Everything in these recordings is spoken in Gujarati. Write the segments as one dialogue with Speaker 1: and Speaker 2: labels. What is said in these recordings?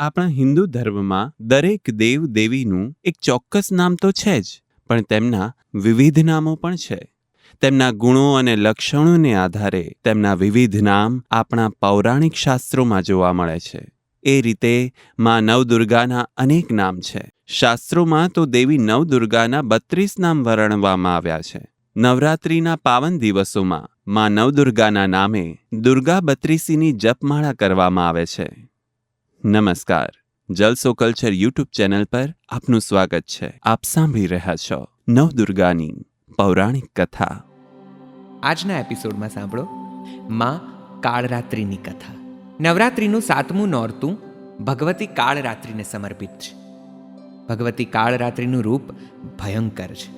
Speaker 1: આપણા હિન્દુ ધર્મમાં દરેક દેવ દેવીનું એક ચોક્કસ નામ તો છે જ, પણ તેમના વિવિધ નામો પણ છે. તેમના ગુણો અને લક્ષણોને આધારે તેમના વિવિધ નામ આપણા પૌરાણિક શાસ્ત્રોમાં જોવા મળે છે. એ રીતે માં નવદુર્ગાના અનેક નામ છે. શાસ્ત્રોમાં તો દેવી નવદુર્ગાના બત્રીસ નામ વર્ણવવામાં આવ્યા છે. નવરાત્રિના પાવન દિવસોમાં માં નવદુર્ગાના નામે દુર્ગા બત્રીસીની જપમાળા કરવામાં આવે છે. નમસ્કાર. જલસો કલ્ચર યુટ્યુબ ચેનલ પર આપનું સ્વાગત છે. આપ સાંભળી રહ્યા છો નવદુર્ગાની પૌરાણિક કથા.
Speaker 2: આજના એપિસોડમાં સાંભળો. માં કાળરાત્રિની કથા. નવરાત્રિનું સાતમું નોરતું ભગવતી કાળરાત્રિને સમર્પિત છે. ભગવતી કાળરાત્રિનું રૂપ ભયંકર છે.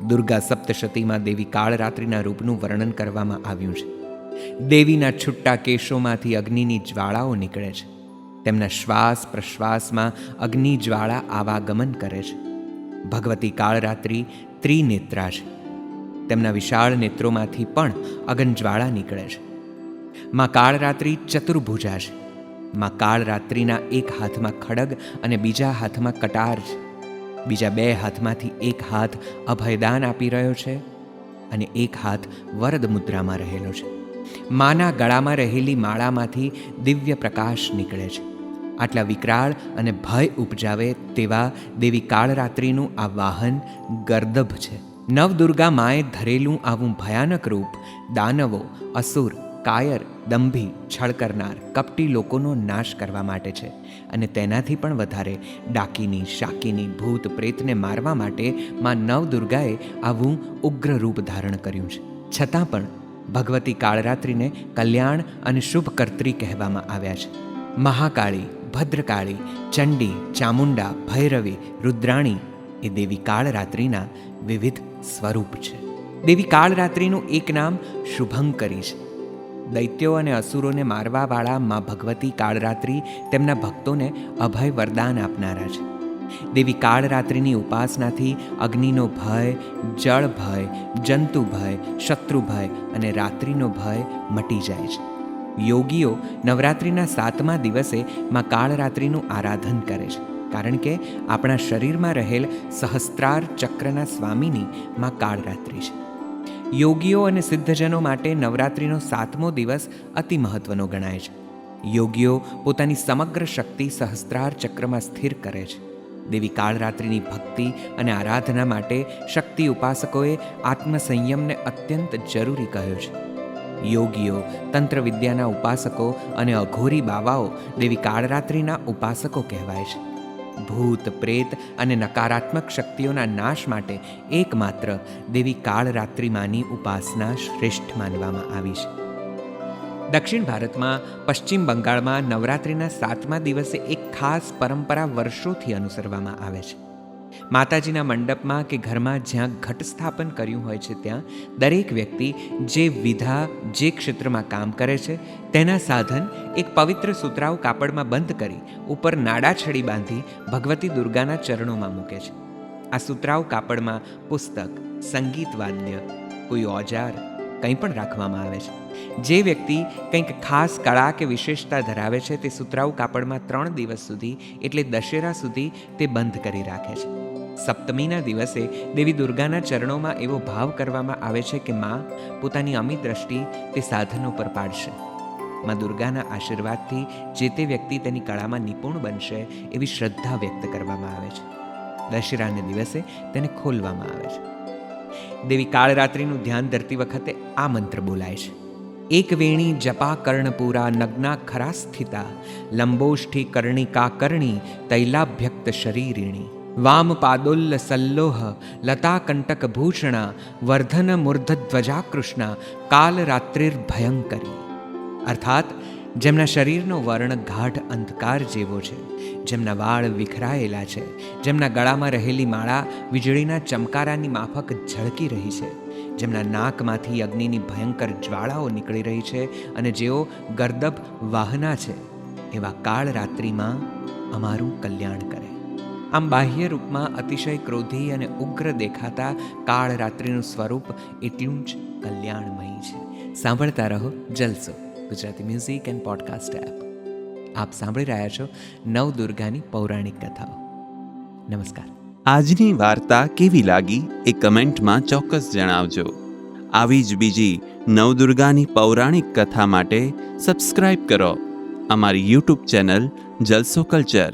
Speaker 2: દુર્ગા સપ્તશતીમાં દેવી કાળરાત્રિના રૂપનું વર્ણન કરવામાં આવ્યું છે. દેવીના છુટ્ટા કેશોમાંથી અગ્નિની જ્વાળાઓ નીકળે છે. તેમના શ્વાસ પ્રશ્વાસમાં અગ્નિ જ્વાળા આવાગમન કરે છે. ભગવતી કાળરાત્રિ ત્રિનેત્રા છે. તેમના વિશાળ નેત્રોમાંથી પણ અગનજ્વાળા નીકળે છે. માં કાળરાત્રિ ચતુર્ભુજા છે. માં કાળરાત્રિના એક હાથમાં ખડગ અને બીજા હાથમાં કટાર છે. બીજા બે હાથમાંથી એક હાથ અભયદાન આપી રહ્યો છે અને એક હાથ વરદ મુદ્રામાં રહેલો છે. માના ગળામાં રહેલી માળામાંથી દિવ્ય પ્રકાશ નીકળે છે. આટલા વિકરાળ અને ભય ઉપજાવે તેવા દેવી કાળરાત્રિનું આ વાહન ગર્દભ છે. નવદુર્ગા માએ ધરેલું આવું ભયાનક રૂપ દાનવો, અસુર, કાયર, દંભી છળ કરનાર કપટી લોકોનો નાશ કરવા માટે છે અને તેનાથી પણ વધારે ડાકીની, શાકીની, ભૂત પ્રેતને મારવા માટે માં નવદુર્ગાએ આવું ઉગ્ર રૂપ ધારણ કર્યું છે. છતાં પણ ભગવતી કાળરાત્રિને કલ્યાણ અને શુભ કર્ત્રી કહેવામાં આવ્યા છે. મહાકાળી, ભદ્રકાળી, ચંડી, ચામુંડા, ભૈરવી, રુદ્રાણી એ દેવી કાળરાત્રિના વિવિધ સ્વરૂપ છે. દેવી કાળરાત્રિનું એક નામ શુભંકરી છે. દૈત્યો અને અસુરોને મારવાવાળા મા ભગવતી કાળરાત્રિ તેમના ભક્તોને અભય વરદાન આપનારા છે. દેવી કાળરાત્રિની ઉપાસનાથી અગ્નિનો ભય, જળ ભય, જંતુ ભય, શત્રુ ભય અને રાત્રિનો ભય મટી જાય છે. યોગીઓ નવરાત્રિના સાતમા દિવસે માં કાળરાત્રિનું આરાધન કરે છે. કારણ કે આપણા શરીરમાં રહેલ સહસ્ત્રાર ચક્રના સ્વામીની માં કાળરાત્રિ છે. યોગીઓ અને સિદ્ધજનો માટે નવરાત્રિનો સાતમો દિવસ અતિ મહત્વનો ગણાય છે. યોગીઓ પોતાની સમગ્ર શક્તિ સહસ્ત્રાર ચક્રમાં સ્થિર કરે છે. દેવી કાળરાત્રિની ભક્તિ અને આરાધના માટે શક્તિ ઉપાસકોએ આત્મસંયમને અત્યંત જરૂરી કહ્યો છે. યોગીઓ તંત્ર વિદ્યાના ઉપાસકો અને અઘોરી બાવાઓ દેવી કાળરાત્રિના ઉપાસકો કહેવાય છે. ભૂત, પ્રેત અને નકારાત્મક શક્તિઓના નાશ માટે એકમાત્ર દેવી કાળરાત્રિમાની ઉપાસના શ્રેષ્ઠ માનવામાં આવી છે. દક્ષિણ ભારતમાં, પશ્ચિમ બંગાળમાં નવરાત્રિના સાતમા દિવસે એક ખાસ પરંપરા વર્ષોથી અનુસરવામાં આવે છે. માતાજીના મંડપમાં કે ઘરમાં જ્યાં ઘટ સ્થાપન કર્યું હોય છે ત્યાં, દરેક વ્યક્તિ જે વિધા, જે ક્ષેત્રમાં કામ કરે છે, તેના સાધન એક પવિત્ર સુતરાઉ કાપડમાં બંધ કરી ઉપર નાડા છડી બાંધી ભગવતી દુર્ગાના ચરણોમાં મૂકે છે. આ સુતરાઉ કાપડમાં પુસ્તક, સંગીત, વાદ્ય, કોઈ ઓજાર કંઈ પણ રાખવામાં આવે છે. જે વ્યક્તિ કંઈક ખાસ કળા કે વિશેષતા ધરાવે છે તે સુતરાઉ કાપડમાં ત્રણ દિવસ સુધી, એટલે દશેરા સુધી તે બંધ કરી રાખે છે. સપ્તમીના દિવસે દેવી દુર્ગાના ચરણોમાં એવો ભાવ કરવામાં આવે છે કે માં પોતાની અમી દ્રષ્ટિ તે સાધનો પર પાડશે. માં દુર્ગાના આશીર્વાદથી જે તે વ્યક્તિ તેની કળામાં નિપુણ બનશે એવી શ્રદ્ધા વ્યક્ત કરવામાં આવે છે. દશેરાને દિવસે તેને ખોલવામાં આવે છે. દેવી કાળરાત્રિનું ધ્યાન ધરતી વખતે આ મંત્ર બોલાય છે. એક વેણી જપા કર્ણપુરા નગ્ના ખરા સ્થિતા, લંબોષ્ઠી કર્ણિકા કર્ણી, તૈલાભ્યક્ત શરીરિણી. વામ પાદોલ્લ સલ્લોહ, લતા કંટક ભૂષણા, વર્ધન મૂર્ધધ્વજા કૃષ્ણા, કાલરાત્રિર્ભયંકરી. અર્થાત જેમના શરીરનો વર્ણ ગાઢ અંધકાર જેવો છે, જેમના વાળ વિખરાયેલા છે, જેમના ગળામાં રહેલી માળા વીજળીના ચમકારાની માફક ઝળકી રહી છે, જેમના નાકમાંથી અગ્નિની ભયંકર જ્વાળાઓ નીકળી રહી છે અને જેઓ ગર્દબ વાહના છે, એવા કાળ રાત્રિમાં અમારું કલ્યાણ કરે. આમ બાહ્ય રૂપમાં અતિશય ક્રોધી અને ઉગ્ર દેખાતા કાળ રાત્રિનું સ્વરૂપ એટલું જ કલ્યાણમય છે. સાંભળતા રહો Jalso. Gujarati music and podcast app. આપ સાંભળી રહ્યા છો નવદુર્ગાની પૌરાણિક કથાઓ. નમસ્કાર.
Speaker 1: આજની વાર્તા કેવી લાગી એ કમેન્ટમાં ચોક્કસ જણાવજો. આવી જ બીજી નવદુર્ગાની પૌરાણિક કથા માટે સબસ્ક્રાઇબ કરો અમારી યુટ્યુબ ચેનલ જલસો કલ્ચર.